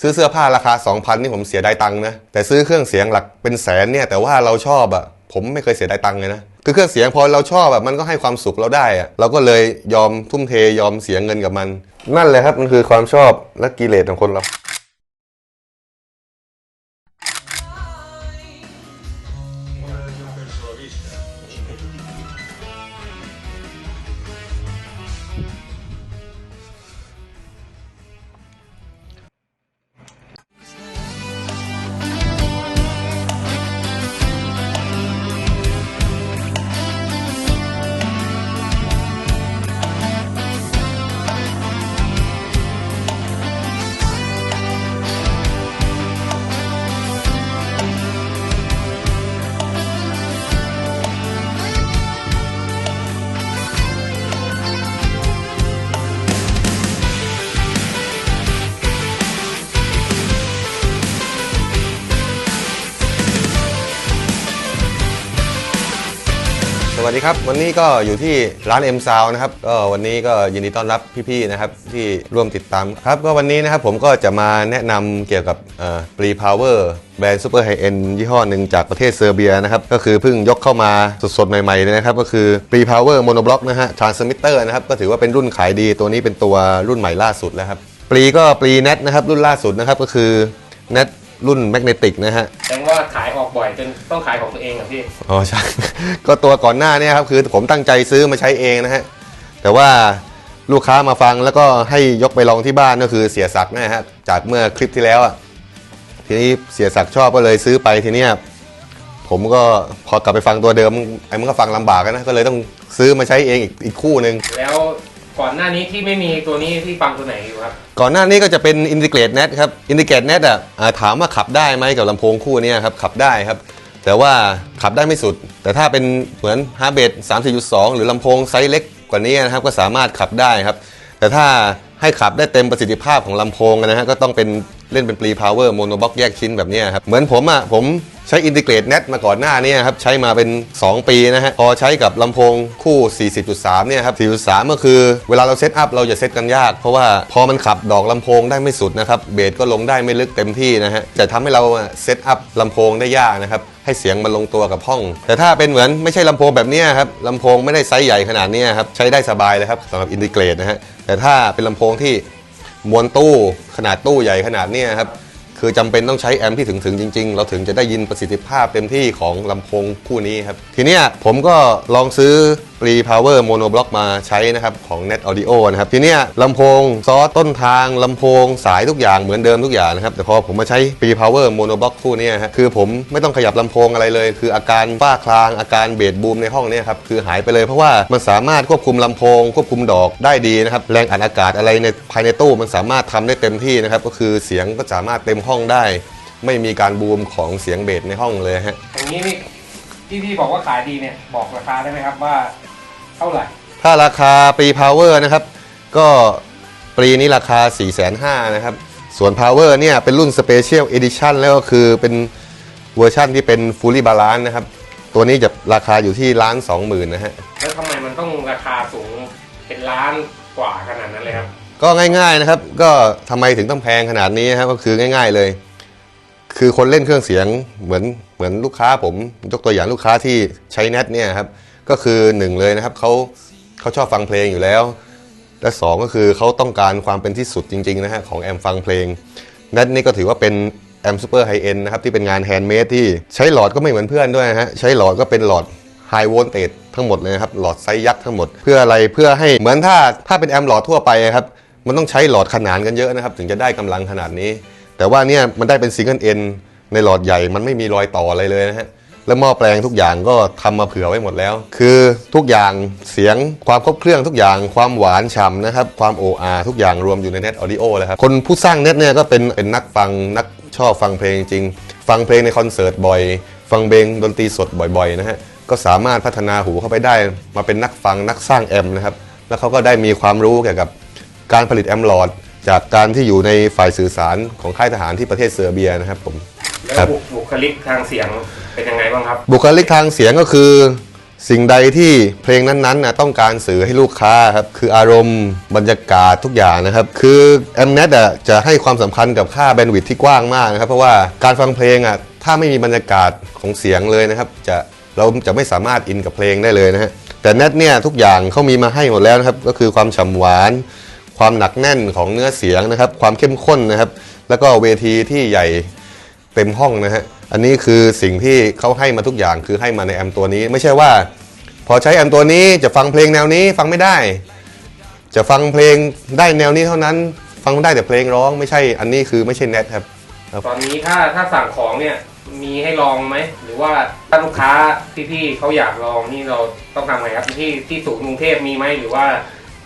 ซื้อเสื้อผ้าราคา 2,000 นี่ผมเสียดายตังค์นะ แต่ซื้อเครื่องเสียงหลักเป็นแสนเนี่ย แต่ว่าเราชอบอะผมไม่เคยเสียดายตังค์เลยนะ คือเครื่องเสียงพอเราชอบแบบมันก็ให้ความสุขเราได้อะเราก็เลยยอมทุ่มเทยอมเสียเงินกับมัน นั่นแหละครับมันคือความชอบและกิเลสของคนเรา สวัสดีครับ วันนี้ก็อยู่ที่ร้าน M Sound นะครับก็วันนี้ก็ยินดีต้อนรับพี่ๆนะครับที่ร่วมติดตามครับก็วันนี้นะครับผมก็จะมาแนะนำเกี่ยวกับปรีพาวเวอร์แบรนด์ซูเปอร์ไฮเอ็นยี่ห้อหนึ่งจากประเทศเซอร์เบียนะครับก็คือเพิ่งยกเข้ามาสดๆ ใหม่ๆเลยนะครับ ก็คือปรีพาวเวอร์โมโนบล็อกนะฮะทรานสมิเตอร์นะครับก็ถือว่าเป็นรุ่นขายดีตัวนี้เป็นตัวรุ่นใหม่ล่าสุดแล้วครับปรีก็ปรีเน็ตนะครับรุ่นล่าสุดนะครับก็คือเน็ตรุ่นแมกเนติกนะฮะ แขายออกบ่อยจนต้องขายของตัวเองเหรอพี่ อ๋อใช่ ก็ตัวก่อนหน้าเนี่ยครับคือผมตั้งใจซื้อมาใช้เองนะฮะ แต่ว่าลูกค้ามาฟังแล้วก็ให้ยกไปลองที่บ้านก็คือเสียศักดิ์นะฮะจากเมื่อคลิปที่แล้วอะทีนี้เสียศักดิ์ชอบก็เลยซื้อไปทีเนี้ยผมก็พอกลับไปฟังตัวเดิมไอ้มันก็ฟังลำบากอะนะก็เลยต้องซื้อมาใช้เองอีกอีกคู่หนึ่งแล้ว ก่อนหน้านี้ที่ไม่มีตัวนี้ที่ฟังตัวไหนอยู่ครับ ก่อนหน้านี้ก็จะเป็นอินทิเกรตเน็ตครับอินทิเกรตเน็ตอะถามว่าขับได้ไหมกับลำโพงคู่นี้ครับขับได้ครับ แต่ว่าขับได้ไม่สุด แต่ถ้าเป็นเหมือน h a r b e t 3.2หรือลำโพงไซส์เล็กกว่านี้นะครับก็สามารถขับได้ครับ แต่ถ้า ให้ขับได้เต็มประสิทธิภาพของลำโพงนะฮะก็ต้องเป็นเล่นเป็นปรีพาวเวอร์โมโนบล็อกแยกชิ้นแบบนี้ครับเหมือนผมอะผมใช้ Integrate Net มาก่อนหน้านี้ครับใช้มาเป็น 2 ปีนะฮะพอใช้กับลำโพงคู่ 40.3 เนี่ยครับ 40.3 ก็คือเวลาเราเซตอัพเราจะเซตกันยาก เพราะว่าพอมันขับดอกลำโพงได้ไม่สุดนะครับเบสก็ลงได้ไม่ลึกเต็มที่นะฮะจะทำให้เราเซตอัพลำโพงได้ยากนะครับ ให้เสียงมันลงตัวกับห้อง แต่ถ้าเป็นเหมือนไม่ใช่ลำโพงแบบนี้ครับลำโพงไม่ได้ไซส์ใหญ่ขนาดนี้ครับใช้ได้สบายเลยครับสำหรับอินดิเกรตนะฮะแต่ถ้าเป็นลำโพงที่มวลตู้ขนาดตู้ใหญ่ขนาดนี้ครับคือจำเป็นต้องใช้แอมป์ที่ถึงถึงจริง ๆ เราถึงจะได้ยินประสิทธิภาพเต็มที่ของลำโพงคู่นี้ครับ ทีนี้ผมก็ลองซื้อรีพาวเวอร์โมโนบล็อกมาใช้นะครับของ Net Audio นะครับทีเนี้ยลำโพงซอสต้นทางลำโพงสายทุกอย่างเหมือนเดิมทุกอย่างนะครับ แต่พอผมมาใช้ปรีพาวเวอร์โมโนบล็อกคู่นี้ฮะคือผมไม่ต้องขยับลำโพงอะไรเลย คืออาการฝ้าคลางอาการเบสบูมในห้องเนี้ยครับคือหายไปเลยเพราะว่ามันสามารถควบคุมลำโพง ควบคุมดอกได้ดีนะครับแรงอัดอากาศอะไรในภายในตู้มันสามารถทำได้เต็มที่นะครับก็คือเสียงก็สามารถเต็มห้องได้ ไม่มีการบูมของเสียงเบสในห้องเลยฮะอย่างนี้ ที่พี่บอกว่าขายดีเนี่ยบอกราคาได้ไหมครับว่าเท่าไหร่ ถ้าราคาปรีพาวเวอร์นะครับ ก็ปรีนี้ราคา 4 5 0 0 0นะครับ ส่วน Power เนี่ยเป็นรุ่น Special Edition แล้วก็คือเป็นเวอร์ชั่นที่เป็น Fully Balance นะครับ ตัวนี้จะราคาอยู่ที่ล้านสองหมื่นนะฮะ แล้วทำไมมันต้องราคาสูงเป็นล้านกว่าขนาดนั้นเลยครับ ก็ง่ายๆนะครับ ก็ทำไมถึงต้องแพงขนาดนี้นะครับก็คือง่าย ๆเลย คือคนเล่นเครื่องเสียงเหมือนเหมือนลูกค้าผมยกตัวอย่างลูกค้าที่ใช้เน็ตเนี่ยครับก็คือหนึ่งเลยนะครับเขาเขาชอบฟังเพลงอยู่แล้ว และสองก็คือเขาต้องการความเป็นที่สุดจริงๆนะฮะของแอมฟังเพลงเน็ตนี่ก็ถือว่าเป็นแอมซูเปอร์ไฮเอ็นนะครับที่เป็นงานแฮนด์เมดที่ใช้หลอดก็ไม่เหมือนเพื่อนด้วยนะฮะใช้หลอดก็เป็นหลอดไฮโวลเต e ทั้งหมดเลยครับหลอดไซยักษ์ทั้งหมดเพื่ออะไรเพื่อให้เหมือนถ้าถ้าเป็นแอมหลอดทั่วไปครับมันต้องใช้หลอดขนานกันเยอะนะครับ ถึงจะได้กำลังขนาดนี้ แต่ว่าเนี่ยมันได้เป็นซิงเกิลเอ็นในหลอดใหญ่มันไม่มีรอยต่ออะไรเลยนะฮะแล้วหม้อแปลงทุกอย่างก็ทำมาเผื่อไว้หมดแล้ว คือทุกอย่างเสียงความครบเครื่องทุกอย่างความหวานฉ่ำนะครับความโออาทุกอย่างรวมอยู่ในเน็ตออดิโอเลยครับคนผู้สร้างเน็ตเนี่ยก็เป็นเป็นนักฟังนักชอบฟังเพลงจริง ฟังเพลงในคอนเสิร์ตบ่อย ฟังเพลงดนตรีสดบ่อยๆนะฮะก็สามารถพัฒนาหูเข้าไปได้มาเป็นนักฟังนักสร้างแอมป์นะครับแล้วเขาก็ได้มีความรู้เกี่ยวกับการผลิตแอมป์หลอด จากการที่อยู่ในฝ่ายสื่อสารของค่ายทหารที่ประเทศเซอร์เบียนะครับผม แล้วครับบุบุคลิกทางเสียงเป็นยังไงบ้างครับ บุคลิกทางเสียงก็คือ สิ่งใดที่เพลงนั้นๆนะต้องการสื่อให้ลูกค้าครับคืออารมณ์บรรยากาศทุกอย่างนะครับ คือแอมเนตอะจะให้ความสำคัญกับค่าแบนด์วิดท์ที่กว้างมากนะครับ เพราะว่าการฟังเพลงอะถ้าไม่มีบรรยากาศของเสียงเลยนะครับ จะเราจะไม่สามารถอินกับเพลงได้เลยนะฮะแต่เน็ตเนี่ยทุกอย่างเขามีมาให้หมดแล้วนะครับ ก็คือความฉ่ำหวาน ความหนักแน่นของเนื้อเสียงนะครับ ความเข้มข้นนะครับ แล้วก็เวทีที่ใหญ่เต็มห้องนะฮะอันนี้คือสิ่งที่เขาให้มาทุกอย่างคือให้มาในแอมตัวนี้ ไม่ใช่ว่า พอใช้แอมตัวนี้จะฟังเพลงแนวนี้ฟังไม่ได้ จะฟังเพลงได้แนวนี้เท่านั้น ฟังได้แต่เพลงร้องไม่ใช่อันนี้คือไม่ใช่เน็ตครับตอนนี้ถ้าถ้าสั่งของเนี่ยมีให้ลองไหมหรือว่าถ้าลูกค้าพี่ๆเขาอยากลองนี่เราต้องทำไงครับที่ที่ศูนย์กรุงเทพมีไหมหรือว่า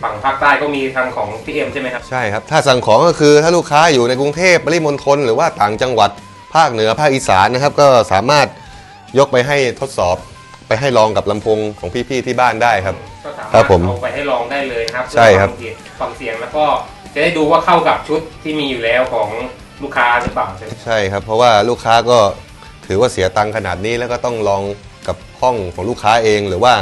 ฝั่งภาคใต้ก็มีทางของพี่เอ็มใช่ไหมครับ ใช่ครับ ถ้าสั่งของก็คือถ้าลูกค้าอยู่ในกรุงเทพปริมณฑลหรือว่าต่างจังหวัดภาคเหนือภาคอีสานนะครับ ก็สามารถยกไปให้ทดสอบไปให้ลองกับลำโพงของพี่ๆที่บ้านได้ครับ ก็สามารครัถบผมเอาไปให้ลองได้เลยนะครับใช่ครับ เพื่อฟังเสียงฟังเสียงแล้วก็จะได้ดูว่าเข้ากับชุดที่มีอยู่แล้วของลูกค้าหรือเปล่าใช่ไหม ใช่ครับ เพราะว่าลูกค้าก็ถือว่าเสียตังค์ขนาดนี้แล้วก็ต้องลองกับห้องของลูกค้าเอง หรือว่า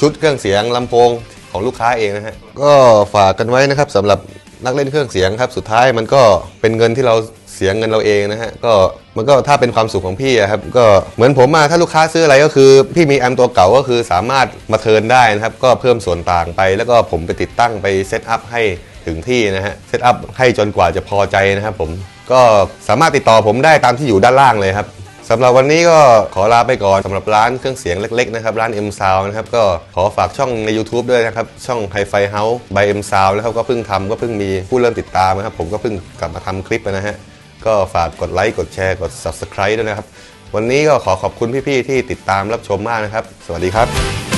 ชุดเครื่องเสียงลำโพง ของลูกค้าเองนะฮะก็ฝากกันไว้นะครับสำหรับนักเล่นเครื่องเสียงครับสุดท้ายมันก็เป็นเงินที่เราเสียเงินเราเองนะฮะก็มันก็ถ้าเป็นความสุขของพี่อะครับก็เหมือนผมมาถ้าลูกค้าซื้ออะไรก็คือ พี่มีแอมตัวเก่าก็คือสามารถมาเทิร์นได้นะครับก็เพิ่มส่วนต่างไป แล้วก็ผมไปติดตั้งไปเซตอัพให้ถึงที่นะฮะเซตอัพให้จนกว่าจะพอใจนะครับผมก็สามารถติดต่อผมได้ตามที่อยู่ด้านล่างเลยครับ สำหรับวันนี้ก็ขอลาไปก่อนสำหรับร้านเครื่องเสียงเล็กๆนะครับร้าน M Sound นะครับก็ขอฝากช่องใน YouTube ด้วยนะครับ ช่อง Hi-Fi House by M Sound นะครับก็เพิ่งทำก็เพิ่งมีผู้เริ่มติดตามนะครับ ผมก็เพิ่งกลับมาทำคลิปนะฮะก็ฝากกดไลค์กดแชร์กด Subscribe ด้วยนะครับ วันนี้ก็ขอขอบคุณพี่ๆที่ติดตามรับชมมากนะครับ สวัสดีครับ